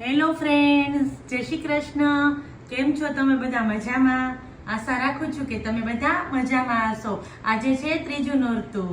Hello friends જય શ્રી કૃષ્ણ. કેમ છો તમે બધા મજામાં? આશા રાખું છું કે તમે બધા મજામાં હશો. આજે છે ત્રીજું નોરતું.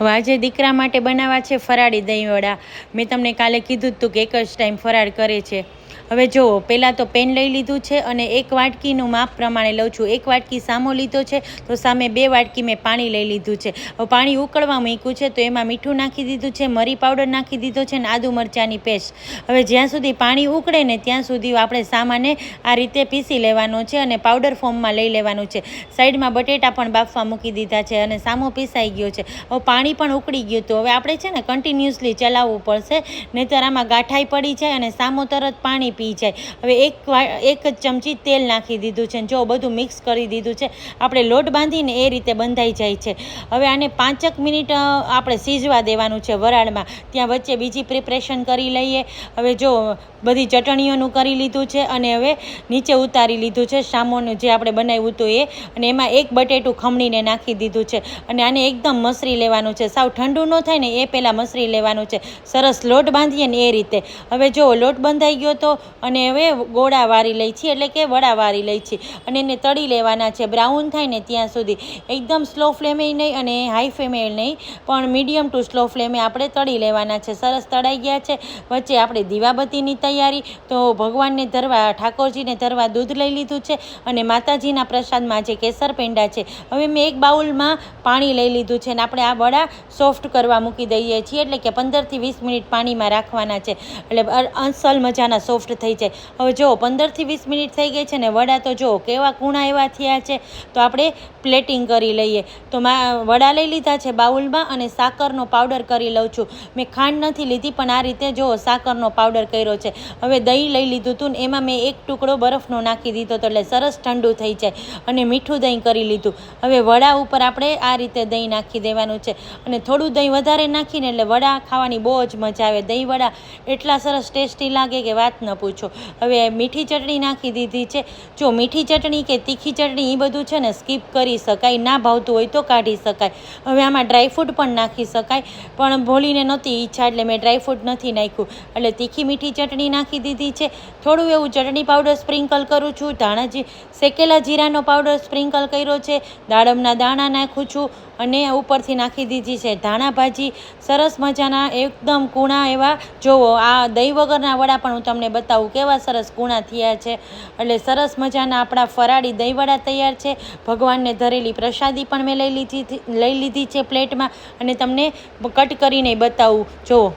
હવે આજે દીકરા માટે બનાવવા છે ફરાળી દહીંવડા. મેં તમને કાલે કીધું હતું કે એક જ ટાઈમ ફરાળ કરે છે. હવે જુઓ પહેલાં તો પેન લઈ લીધું છે અને એક વાટકીનું માપ પ્રમાણે લઉં છું. એક વાટકી સામો લીધો છે, તો સામે બે વાટકી મેં પાણી લઈ લીધું છે. હવે પાણી ઉકળવા મૂક્યું છે, તો એમાં મીઠું નાખી દીધું છે, મરી પાવડર નાખી દીધો છે અને આદુ મરચાંની પેસ્ટ. હવે જ્યાં સુધી પાણી ઉકળે ને ત્યાં સુધી આપણે સામાને આ રીતે પીસી લેવાનો છે અને પાવડર ફોર્મમાં લઈ લેવાનું છે. સાઈડમાં બટેટા પણ બાફવા મૂકી દીધા છે અને સામો પીસાઈ ગયો છે. હવે પાણી પણ ઉકળી ગયું હતું હવે આપણે છે ને કન્ટિન્યુઅસલી ચલાવવું પડશે, નહીંતર આમાં ગાંઠાઈ પડી જાય અને સામો તરત પાણી પી જાય. હવે એક એક જ ચમચી તેલ નાખી દીધું છે જો બધું મિક્સ કરી દીધું છે, આપણે લોટ બાંધીને એ રીતે બંધાઈ જાય છે. હવે આને પાંચક મિનિટ આપણે સીજવા દેવાનું છે વરાળમાં. ત્યાં વચ્ચે બીજી પ્રિપરેશન કરી લઈએ. હવે જો બધી ચટણીઓનું કરી લીધું છે અને હવે નીચે ઉતારી લીધું છે સામોનું જે આપણે બનાવ્યું હતું એ. અને એમાં એક બટેટું ખમણીને નાખી દીધું છે. અને આને એકદમ મસરી લેવાનું છે. સાવ ઠંડુ ન થાય ને એ પહેલાં મસરી લેવાનું છે. સરસ લોટ બાંધીએ ને એ રીતે. હવે જો લોટ બંધાઈ ગયો તો અને હવે ગોળા વારી લઈ છીએ એટલે કે વડા વારી લઈ છીએ અને એને તળી લેવાના છે. બ્રાઉન થાય ને ત્યાં સુધી. એકદમ સ્લો ફ્લેમે નહીં અને હાઈ ફ્લેમે નહીં. પણ મીડિયમ ટુ સ્લો ફ્લેમે આપણે તળી લેવાના છે. સરસ તળાઈ ગયા છે. વચ્ચે આપણે દીવાબત્તીની તૈયારી. તો ભગવાનને ધરવા, ઠાકોરજીને ધરવા દૂધ લઈ લીધું છે અને માતાજીના પ્રસાદમાં જે કેસર પેંડા છે, હવે મેં એક બાઉલમાં પાણી લઈ લીધું છે અને આપણે આ વડા સોફ્ટ કરવા મૂકી દઈએ છીએ. એટલે કે પંદરથી વીસ મિનિટ પાણીમાં રાખવાના છે. એટલે અસલ મજાના સોફ્ટ થઈ જાય. હવે જો પંદરથી વીસ મિનિટ થઈ ગઈ છે ને વડા તો જો કેવા કૂણા એવા થયા છે, તો આપણે પ્લેટિંગ કરી લઈએ. તો મા, વડા લઈ લીધા છે બાઉલમાં અને સાકરનો પાવડર કરી લઉં છું. મેં ખાંડ નથી લીધી, પણ આ રીતે જો સાકરનો પાવડર કર્યો છે. હવે દહીં લઈ લીધું હતું ને એમાં મેં એક ટુકડો બરફનો નાખી દીધો હતો એટલે સરસ ઠંડુ થઈ જાય અને મીઠું દહીં કરી લીધું. હવે વડા ઉપર આપણે આ રીતે દહીં નાખી દેવાનું છે. અને થોડું દહીં વધારે નાખીને એટલે વડા ખાવાની બહુ જ મજા આવે. દહીં વડા એટલા સરસ ટેસ્ટી લાગે કે વાત ન પૂછો. હવે મીઠી ચટણી નાખી દીધી છે. જો મીઠી ચટણી કે તીખી ચટણી એ બધું છે ને સ્કીપ કરી શકાય, ના ભાવતું હોય તો કાઢી શકાય. હવે આમાં ડ્રાયફ્રૂટ પણ નાખી શકાય. પણ ભોલીને નહોતી ઈચ્છા એટલે મેં ડ્રાયફ્રૂટ નથી નાખ્યું. એટલે તીખી મીઠી ચટણી નાખી દીધી છે. થોડું એવું ચટણી પાવડર સ્પ્રિંકલ કરું છું. ધાણા જી, શેકેલા જીરાનો પાવડર સ્પ્રિંકલ કર્યો છે. દાડમના દાણા નાખું છું. અને ઉપરથી નાખી દીધી છે. ધાણા ભાજી સરસ મજાના એકદમ કૂણા એવા. જોવો, આ દહીં વગરના વડા પણ હું તમને બતાવું કેવા સરસ કૂણા થયા છે. એટલે સરસ મજાના આપણા ફરાળી દહીં વડા તૈયાર છે. ભગવાનને ધરેલી પ્રસાદી પણ મેં લઈ લીધી લઈ લીધી છે પ્લેટમાં. અને તમને કટ કરીને બતાવું. જુઓ